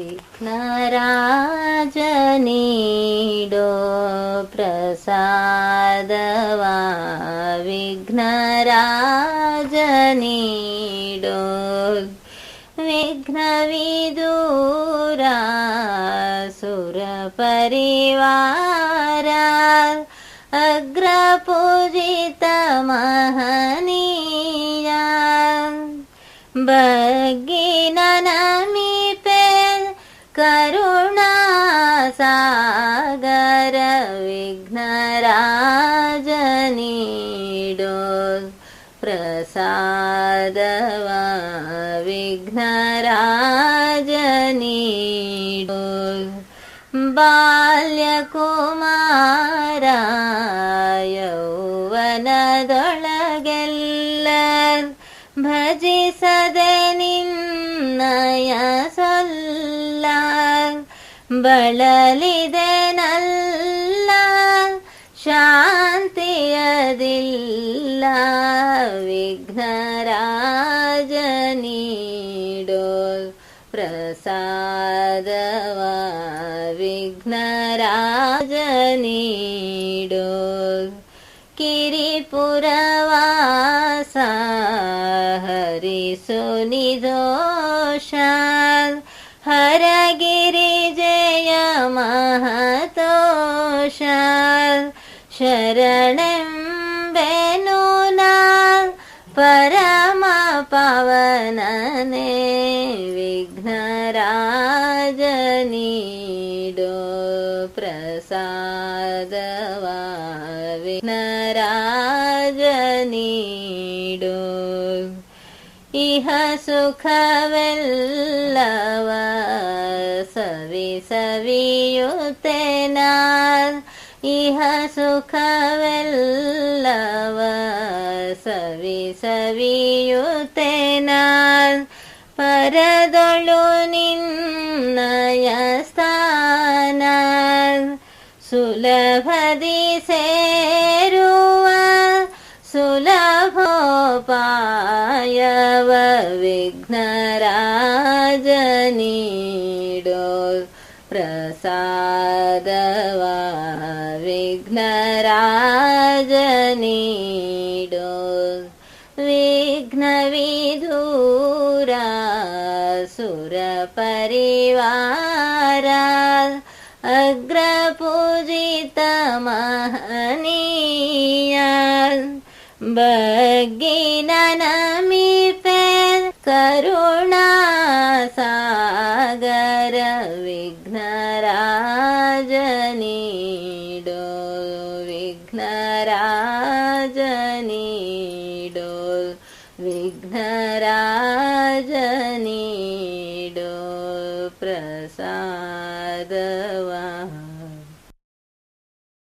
विघ्नराजनीडो प्रसादवा विघ्नराजनीडो विघ्नविदूरा सुरपरिवारा अग्रपूजितमहनीया बगिननमीपे करुणासागर विघ्नराजनीडो प्रसादव विघ्नराजनीडो बाल्यकुमाराय वनदोळगेल्ल भजिसदे दोळ ಬಳಲಿದೆ ನಲ್ಲ ಶಾಂತಿಯದಿಲ್ಲ ವಿಘ್ನರಾಜ ನೀಡೋ ಪ್ರಸಾದವ ವಿಘ್ನರಾಜ ನೀಡೋ ಕಿರಿಪುರವಾಸ ಹರಿಸು ನಿದೋಷ हर गिरिजय महातोष शरणम् बेनुना परमा पनने विघ्नराजनी प्रसादवा विघ्नराजनी इह सुखवल्लवा ಸವಿಯುತ್ತೇನ ಇಹ ಸುಖವೆಲ್ಲವ ಸವಿ ಸವಿಯುತ್ತೇನ ಪರದೊಳು ನಿನ್ನಯ ಸ್ಥಾನ ಸುಲಭದಿ ಸೇರುವ ಸುಲಭೋಪಾಯವ ವಿಘ್ನರಾಜ प्रसादवा विघ्नराजनिडो विघ्नविधूरा सुरपरिवारा अग्रपूजितमहनीया भग्नमि विघ्नराजनीडो विघ्नराजनीडो विघ्नराजनीडो प्रसादवा